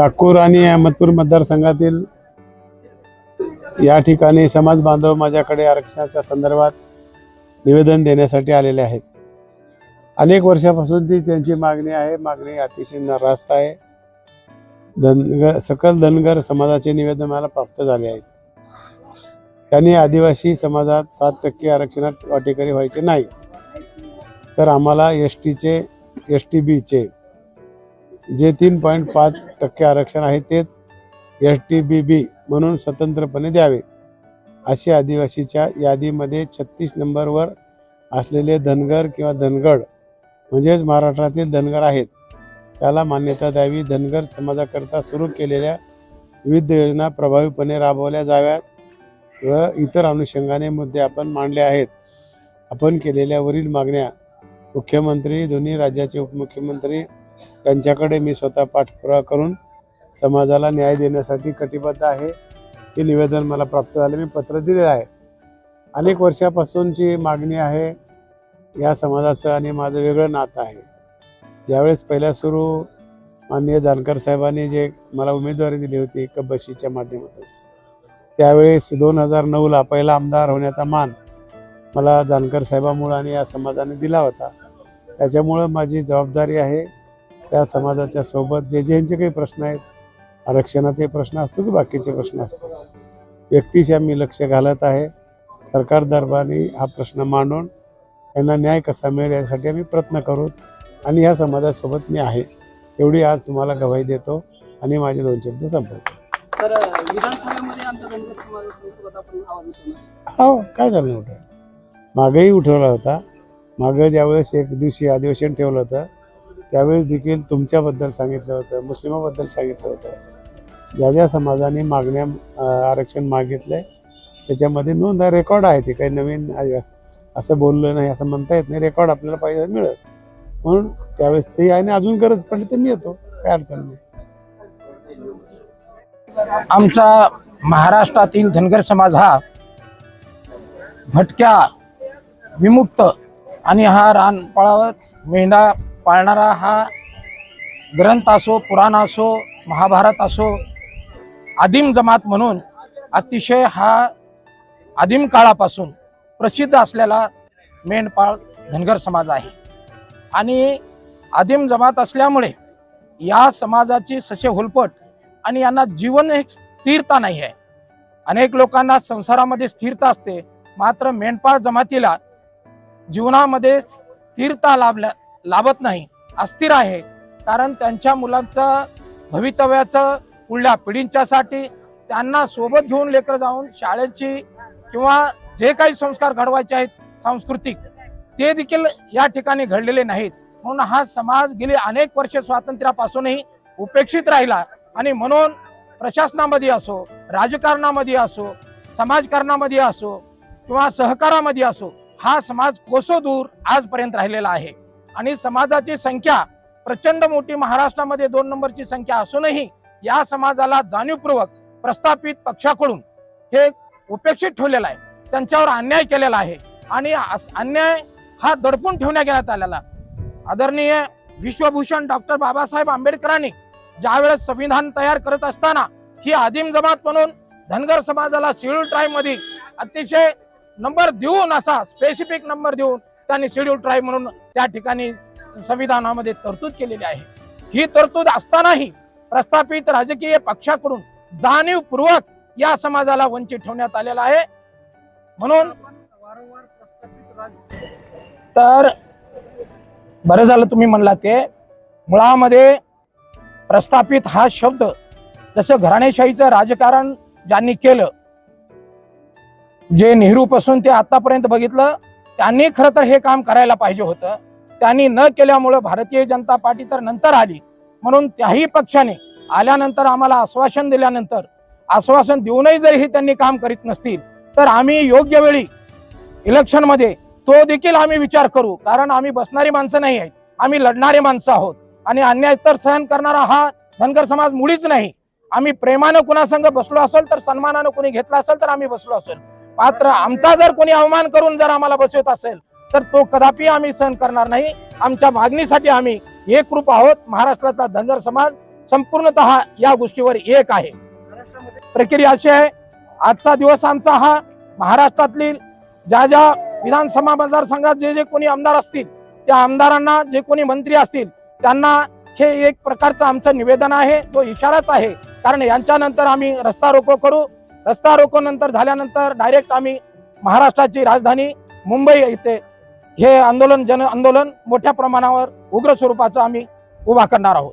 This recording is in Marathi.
चाकूर आणि अहमदपूर मतदारसंघातील या ठिकाणी समाज बांधव माझ्याकडे आरक्षणाच्या संदर्भात निवेदन देण्यासाठी आलेले आहेत. अनेक वर्षापासून ती त्यांची मागणी आहे. मागणी अतिशय रास्त आहे. धनगर सकल धनगर समाजाचे निवेदन मला प्राप्त झाले आहेत. त्यांनी आदिवासी समाजात सात टक्के आरक्षणात वाटेकरी व्हायचे नाही. तर आम्हाला एस टीचे एस टी बीचे जे तीन पॉईंट पाच टक्के आरक्षण आहे तेच एस टी बी बी म्हणून स्वतंत्रपणे द्यावे. असे आदिवासीच्या यादीमध्ये छत्तीस नंबरवर असलेले धनगर किंवा धनगड म्हणजेच महाराष्ट्रातील धनगर आहेत त्याला मान्यता द्यावी. धनगर समाजाकरता सुरू केलेल्या विविध योजना प्रभावीपणे राबवल्या जाव्यात व इतर अनुषंगाने मुद्दे आपण मांडले आहेत. आपण केलेल्या वरील मागण्या मुख्यमंत्री दोन्ही राज्याचे उपमुख्यमंत्री त्यांच्याकडे मी स्वतः पाठपुरावा करून समाजाला न्याय देण्यासाठी कटिबद्ध आहे. हे निवेदन मला प्राप्त झाले. मी पत्र दिलेलं आहे. अनेक वर्षापासूनची मागणी आहे या समाजाचं आणि माझं वेगळं नातं आहे. ज्यावेळेस पहिल्या सुरू माननीय जानकर साहेबांनी जे मला उमेदवारी दिली होती कबशीच्या माध्यमातून त्यावेळेस दोन हजार नऊला पहिला आमदार होण्याचा मान मला जानकर साहेबामुळं आणि या समाजाने दिला होता. त्याच्यामुळं माझी जबाबदारी आहे. त्या समाजाच्या सोबत जे जे यांचे काही प्रश्न आहेत आरक्षणाचे प्रश्न असतो की बाकीचे प्रश्न असतो. व्यक्तिशा मी लक्ष घालत आहे. सरकार दरबारी हा प्रश्न मांडून त्यांना न्याय कसा मिळेल यासाठी आम्ही प्रयत्न करू आणि या समाजासोबत मी आहे. एवढी आज तुम्हाला गवाही देतो आणि माझे दोन शब्द संपवतो. उठवला. हो काय झालं नव्हतं मागंही उठवला होता. मागं ज्यावेळेस एक दिवशी अधिवेशन ठेवलं होतं त्यावेळेस देखील तुमच्याबद्दल सांगितलं होतं मुस्लिमाबद्दल सांगितलं होतं. ज्या ज्या समाजाने मागण्या आरक्षण मागितलं आहे त्याच्यामध्ये नोंद रेकॉर्ड आहे ते. काही नवीन असं बोललं नाही असं म्हणता येत नाही. रेकॉर्ड आपल्याला पाहिजे मिळत म्हणून त्यावेळेसही आहे अजून गरज पडली तर मी येतो. काय अडचण नाही. आमचा महाराष्ट्रातील धनगर समाज हा भटक्या विमुक्त आणि हा रानपाळावर मेंढा पाळणारा हा ग्रंथ असो पुराण असो महाभारत असो आदिम जमात म्हणून अतिशय हा आदिम काळापासून प्रसिद्ध असलेला मेंढपाळ धनगर समाज आहे. आणि आदिम जमात असल्यामुळे या समाजाची सशे हुलपट आणि यांना जीवन एक स्थिरता नाही आहे. अनेक लोकांना संसारामध्ये स्थिरता असते मात्र मेंढपाळ जमातीला जीवनामध्ये स्थिरता लाभल्या लाभत नाही अस्थिर आहे. कारण त्यांच्या मुलांचं भवितव्याचं पुढल्या पिढींच्यासाठी त्यांना सोबत घेऊन लेकर जाऊन शाळेची किंवा जे काही संस्कार घडवायचे आहेत सांस्कृतिक ते देखील या ठिकाणी घडलेले नाहीत. म्हणून हा समाज गेली अनेक वर्ष स्वातंत्र्यापासूनही उपेक्षित राहिला आणि म्हणून प्रशासनामध्ये असो राजकारणामध्ये असो समाजकारणामध्ये असो किंवा सहकारामध्ये असो हा समाज कोसो दूर आजपर्यंत राहिलेला आहे. आणि समाजाची संख्या प्रचंड मोठी महाराष्ट्रामध्ये दोन नंबरची संख्या असूनही या समाजाला जाणीवपूर्वक प्रस्थापित पक्षाकडून हे उपेक्षित ठेवलेलं आहे. त्यांच्यावर अन्याय केलेला आहे. आणि अन्याय हा दडपून ठेवण्यात घेण्यात आलेला आदरणीय विश्वभूषण डॉक्टर बाबासाहेब आंबेडकरांनी ज्यावेळेस संविधान तयार करत असताना ही आदिम जमात म्हणून धनगर समाजाला शेड्यूल ट्राईबमध्ये अतिशय नंबर देऊन असा स्पेसिफिक नंबर देऊन त्यांनी शेड्यूल ट्राईब म्हणून त्या ठिकाणी संविधानामध्ये तरतूद केलेली आहे. ही तरतूद असतानाही प्रस्थापित राजकीय पक्षाकडून जाणीवपूर्वक या समाजाला वंचित ठेवण्यात आलेला आहे. म्हणून तर बरं झालं तुम्ही म्हणला ते. मुळामध्ये प्रस्थापित हा शब्द जसं घराणेशाहीचं राजकारण ज्यांनी केलं जे नेहरू पासून ते आतापर्यंत बघितलं त्यांनी खरं तर हे काम करायला पाहिजे होतं. त्यांनी न केल्यामुळं भारतीय जनता पार्टी तर नंतर आली. म्हणून त्याही पक्षाने आल्यानंतर आम्हाला आश्वासन दिल्यानंतर आश्वासन देऊनही जर हे त्यांनी काम करीत नसतील तर आम्ही योग्य वेळी इलेक्शनमध्ये तो देखील आम्ही विचार करू. कारण आम्ही बसणारी माणसं नाही आहेत. आम्ही लढणारे माणसं आहोत. आणि अन्याय तर सहन करणारा हा धनगर समाज मुळीच नाही. आम्ही प्रेमानं कुणासंग बसलो असेल तर सन्मानानं कुणी घेतला असेल तर आम्ही बसलो असेल. मात्र आमचा जर कोणी अवमान करून जर आम्हाला बसवत असेल तर तो कदापि आम्ही सहन करणार नाही. आमच्या मागणीसाठी आम्ही एकरूप आहोत. महाराष्ट्रातला धनगर समाज संपूर्णतः या गोष्टीवर एक आहे. प्रक्रिया अशी आहे आजचा दिवस आमचा हा महाराष्ट्रातील ज्या ज्या विधानसभा मतदारसंघात जे जे कोणी आमदार असतील त्या आमदारांना जे कोणी मंत्री असतील त्यांना हे एक प्रकारचं आमचं निवेदन आहे. तो इशाराच आहे. कारण यांच्यानंतर आम्ही रस्ता रोको करू. रस्ता रोको नंतर झाल्यानंतर डायरेक्ट आम्ही महाराष्ट्राची राजधानी मुंबई येथे हे आंदोलन जन आंदोलन मोठ्या प्रमाणावर उग्र स्वरूपाचं आम्ही उभा करणार आहोत.